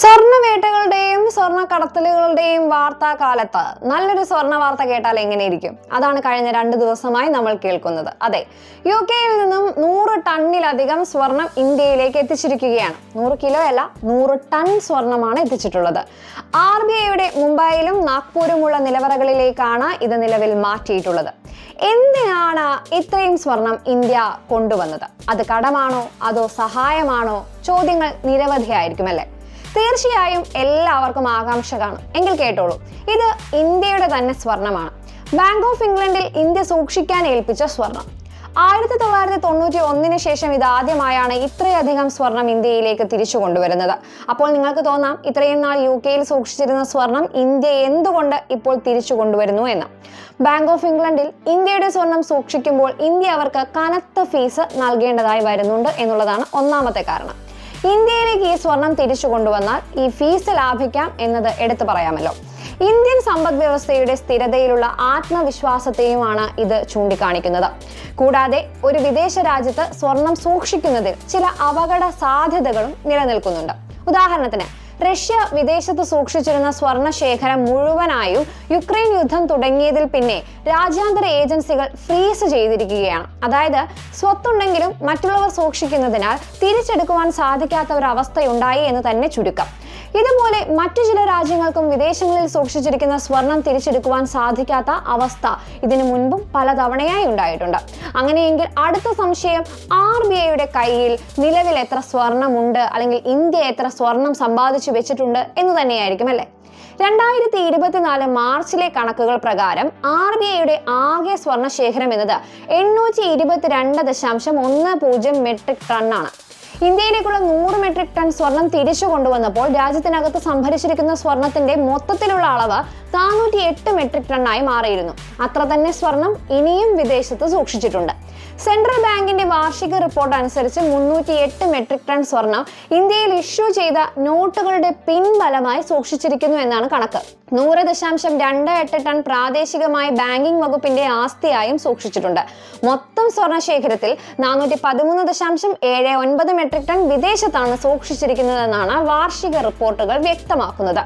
സ്വർണവേട്ടകളുടെയും സ്വർണ കടത്തലുകളുടെയും വാർത്താ കാലത്ത് നല്ലൊരു സ്വർണ വാർത്ത കേട്ടാൽ എങ്ങനെയിരിക്കും? അതാണ് കഴിഞ്ഞ രണ്ട് ദിവസമായി നമ്മൾ കേൾക്കുന്നത്. അതെ യു കെയിൽ നിന്നും നൂറ് ടണ്ണിലധികം സ്വർണം ഇന്ത്യയിലേക്ക് എത്തിച്ചിരിക്കുകയാണ്. നൂറ് കിലോ അല്ല നൂറ് ടൺ സ്വർണമാണ് എത്തിച്ചിട്ടുള്ളത്. ആർ ബി ഐയുടെ മുംബൈയിലും നാഗ്പൂരുമുള്ള നിലവറകളിലേക്കാണ് ഇത് നിലവിൽ മാറ്റിയിട്ടുള്ളത്. എന്തിനാണ് ഇത്രയും സ്വർണം ഇന്ത്യ കൊണ്ടുവന്നത്? അത് കടമാണോ? അതോ സഹായമാണോ? ചോദ്യങ്ങൾ നിരവധിയായിരിക്കും അല്ലേ? തീർച്ചയായും എല്ലാവർക്കും ആകാംക്ഷ കാണും. എങ്കിൽ കേട്ടോളൂ. ഇത് ഇന്ത്യയുടെ തന്നെ സ്വർണമാണ്. ബാങ്ക് ഓഫ് ഇംഗ്ലണ്ടിൽ ഇന്ത്യ സൂക്ഷിക്കാൻ ഏൽപ്പിച്ച സ്വർണം. ആയിരത്തി തൊള്ളായിരത്തി തൊണ്ണൂറ്റി ഒന്നിന് ശേഷം ഇതാദ്യമായാണ് ഇത്രയധികം സ്വർണം ഇന്ത്യയിലേക്ക് തിരിച്ചു കൊണ്ടുവരുന്നത്. അപ്പോൾ നിങ്ങൾക്ക് തോന്നാം ഇത്രയും നാൾ യു കെയിൽ സൂക്ഷിച്ചിരുന്ന സ്വർണം ഇന്ത്യ എന്തുകൊണ്ട് ഇപ്പോൾ തിരിച്ചു കൊണ്ടുവരുന്നു എന്ന്. ബാങ്ക് ഓഫ് ഇംഗ്ലണ്ടിൽ ഇന്ത്യയുടെ സ്വർണം സൂക്ഷിക്കുമ്പോൾ ഇന്ത്യ അവർക്ക് കനത്ത ഫീസ് നൽകേണ്ടതായി വരുന്നുണ്ട് എന്നുള്ളതാണ് ഒന്നാമത്തെ കാരണം. ഇന്ത്യയിലേക്ക് ഈ സ്വർണം തിരിച്ചു കൊണ്ടുവന്നാൽ ഈ ഫീസ് ലാഭിക്കാം എന്നത് എടുത്തു പറയാമല്ലോ. ഇന്ത്യൻ സമ്പദ് വ്യവസ്ഥയുടെ സ്ഥിരതയിലുള്ള ആത്മവിശ്വാസത്തെയുമാണ് ഇത് ചൂണ്ടിക്കാണിക്കുന്നത്. കൂടാതെ ഒരു വിദേശ രാജ്യത്ത് സ്വർണം സൂക്ഷിക്കുന്നതിൽ ചില അപകട സാധ്യതകളും നിലനിൽക്കുന്നുണ്ട്. ഉദാഹരണത്തിന് റഷ്യ വിദേശത്ത് സൂക്ഷിച്ചിരുന്ന സ്വർണ ശേഖരം മുഴുവനായും യുക്രൈൻ യുദ്ധം തുടങ്ങിയതിൽ പിന്നെ രാജ്യാന്തര ഏജൻസികൾ ഫ്രീസ് ചെയ്തിരിക്കുകയാണ്. അതായത് സ്വത്തുണ്ടെങ്കിലും മറ്റുള്ളവർ സൂക്ഷിക്കുന്നതിനാൽ തിരിച്ചെടുക്കുവാൻ സാധിക്കാത്ത ഒരു അവസ്ഥയുണ്ടായി എന്ന് തന്നെ ചുരുക്കം. ഇതുപോലെ മറ്റു ചില രാജ്യങ്ങൾക്കും വിദേശങ്ങളിൽ സൂക്ഷിച്ചിരിക്കുന്ന സ്വർണം തിരിച്ചെടുക്കുവാൻ സാധിക്കാത്ത അവസ്ഥ ഇതിനു മുൻപും പലതവണയായി ഉണ്ടായിട്ടുണ്ട്. അങ്ങനെയെങ്കിൽ അടുത്ത സംശയം ആർ ബി ഐയുടെ കയ്യിൽ നിലവിൽ എത്ര സ്വർണമുണ്ട്? അല്ലെങ്കിൽ ഇന്ത്യ എത്ര സ്വർണം സമ്പാദിച്ചു വെച്ചിട്ടുണ്ട് എന്ന് തന്നെയായിരിക്കും അല്ലേ? രണ്ടായിരത്തി ഇരുപത്തിനാല് മാർച്ചിലെ കണക്കുകൾ പ്രകാരം ആർ ബി ഐയുടെ ആകെ സ്വർണ ശേഖരം എന്നത് എണ്ണൂറ്റി ഇരുപത്തിരണ്ട് ദശാംശം ഒന്ന് പൂജ്യം മെട്രിക് ടണ്ണാണ്. ഇന്ത്യയിലേക്കുള്ള നൂറ് മെട്രിക് ടൺ സ്വർണം തിരിച്ചു കൊണ്ടുവന്നപ്പോൾ രാജ്യത്തിനകത്ത് സംഭരിച്ചിരിക്കുന്ന സ്വർണത്തിന്റെ മൊത്തത്തിലുള്ള അളവ് നാനൂറ്റി എട്ട് മെട്രിക് ടണ്ണായി മാറിയിരുന്നു. അത്ര തന്നെ സ്വർണം ഇനിയും വിദേശത്ത് സൂക്ഷിച്ചിട്ടുണ്ട്. സെൻട്രൽ ബാങ്കിന്റെ വാർഷിക റിപ്പോർട്ട് അനുസരിച്ച് മുന്നൂറ്റി എട്ട് മെട്രിക് ടൺ സ്വർണം ഇന്ത്യയിൽ ഇഷ്യൂ ചെയ്ത നോട്ടുകളുടെ പിൻബലമായി സൂക്ഷിച്ചിരിക്കുന്നു എന്നാണ് കണക്ക്. നൂറ് ദശാംശം രണ്ട് എട്ട് ടൺ പ്രാദേശികമായ ബാങ്കിംഗ് വകുപ്പിന്റെ ആസ്തിയായും സൂക്ഷിച്ചിട്ടുണ്ട്. മൊത്തം സ്വർണശേഖരത്തിൽ നാനൂറ്റി പതിമൂന്ന് ദശാംശം ഏഴ് ഒൻപത് മെട്രിക് ടൺ വിദേശത്താണ് സൂക്ഷിച്ചിരിക്കുന്നതെന്നാണ് വാർഷിക റിപ്പോർട്ടുകൾ വ്യക്തമാക്കുന്നത്.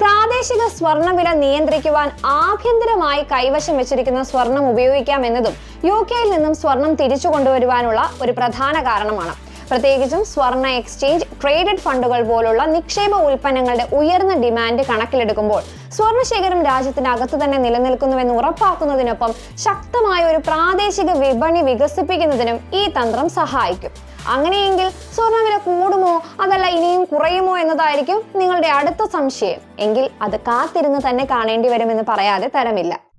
പ്രാദേശിക സ്വർണവില നിയന്ത്രിക്കുവാൻ ആഭ്യന്തരമായി കൈവശം വെച്ചിരിക്കുന്ന സ്വർണം ഉപയോഗിക്കാം എന്നതും യു കെയിൽ നിന്നും സ്വർണം തിരിച്ചു കൊണ്ടുവരുവാനുള്ള ഒരു പ്രധാന കാരണമാണ്. പ്രത്യേകിച്ചും സ്വർണ എക്സ്ചേഞ്ച് ട്രേഡഡ് ഫണ്ടുകൾ പോലുള്ള നിക്ഷേപ ഉൽപ്പന്നങ്ങളുടെ ഉയർന്ന ഡിമാൻഡ് കണക്കിലെടുക്കുമ്പോൾ സ്വർണശേഖരം രാജ്യത്തിനകത്ത് തന്നെ നിലനിൽക്കുന്നുവെന്ന് ഉറപ്പാക്കുന്നതിനൊപ്പം ശക്തമായ ഒരു പ്രാദേശിക വിപണി വികസിപ്പിക്കുന്നതിനും ഈ തന്ത്രം സഹായിക്കും. അങ്ങനെയെങ്കിൽ സ്വർണവില കൂടുമോ? അതല്ല ഇനിയും കുറയുമോ എന്നതായിരിക്കും നിങ്ങളുടെ അടുത്ത സംശയം. എങ്കിൽ അത് കാത്തിരുന്ന് തന്നെ കാണേണ്ടി വരുമെന്ന് പറയാതെ തരമില്ല.